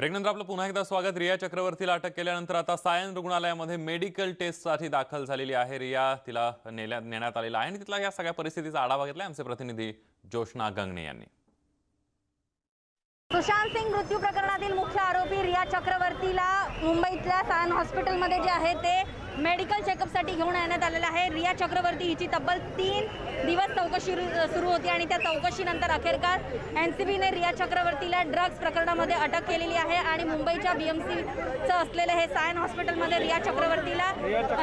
प्रेग्नंतर आपलं पुन्हा एकदा स्वागत. रिया चक्रवर्तीला अटक केल्यानंतर आता सायन रुग्णालयामध्ये मेडिकल टेस्टसाठी दाखल झालेली आहे. रिया तिला नेल्या नेण्यात आलेला आहे आणि तिथला या सगळ्या परिस्थितीचा आढावा घेतला आमचे प्रतिनिधी जोशना गंगणे यांनी. सुशांत सिंग मृत्यू प्रकरणातील मुख्य आरोपी रिया चक्रवर्तीला मुंबईतल्या सायन हॉस्पिटलमध्ये जे आहे ते मेडिकल चेकअपसाठी घेऊन आणण्यात आलेलं आहे. रिया चक्रवर्ती हिची तब्बल तीन दिवस चौकशी सुरू होती आणि त्या चौकशीनंतर अखेरकार एन सी बीने रिया चक्रवर्तीला ड्रग्ज प्रकरणामध्ये अटक केलेली आहे आणि मुंबईच्या बी एम सीचं असलेलं हे सायन हॉस्पिटलमध्ये रिया चक्रवर्तीला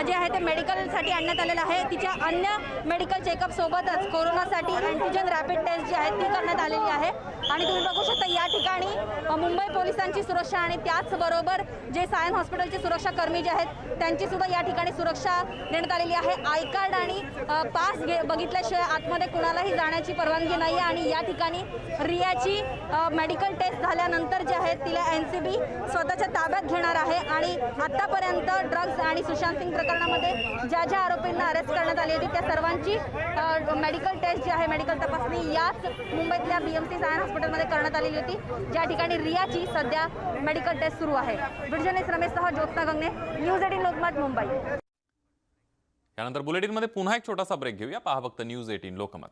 जे आहे ते मेडिकलसाठी आणण्यात आलेलं आहे. तिच्या अन्य मेडिकल चेकअपसोबतच कोरोनासाठी अँटीजन रॅपिड टेस्ट जी आहे ती करण्यात आलेली आहे. आणि तुम्ही बघू शकता या ठिकाणी मुंबई पोलिसांची सुरक्षा आणि त्याचबरोबर जे सायन हॉस्पिटलचे सुरक्षा कर्मी जे आहेत त्यांची सुद्धा या ठिकाणी सुरक्षा देण्यात आलेली आहे. आय कार्ड आणि पास घे बघितल्याशिवाय आतमध्ये कुणालाही जाण्याची परवानगी नाही आहे आणि या ठिकाणी रियाची मेडिकल टेस्ट झाल्यानंतर जे आहे तिला एन सी बी स्वतःच्या ताब्यात घेणार आहे आणि आत्तापर्यंत ड्रग्ज आणि सुशांत सिंग प्रकरणामध्ये ज्या ज्या आरोपींना अरेस्ट करण्यात आली होती त्या सर्वांची मेडिकल टेस्ट जी आहे मेडिकल तपासणी याच मुंबईतल्या बी एम सी सायन हॉस्पिटलमध्ये करण्यात आलेली होती. ज्या ठिकाणी रियाची सध्या मेडिकल टेस्ट सुरू आहे. ब्रिजनेस रमेशसह ज्योत्ना गंगणे न्यूज एटीन लोकमत मुंबई. यानंतर बुलेटिनमध्ये पुन्हा एक छोटासा ब्रेक घेऊया. पहा फक्त न्यूज एटीन लोकमत.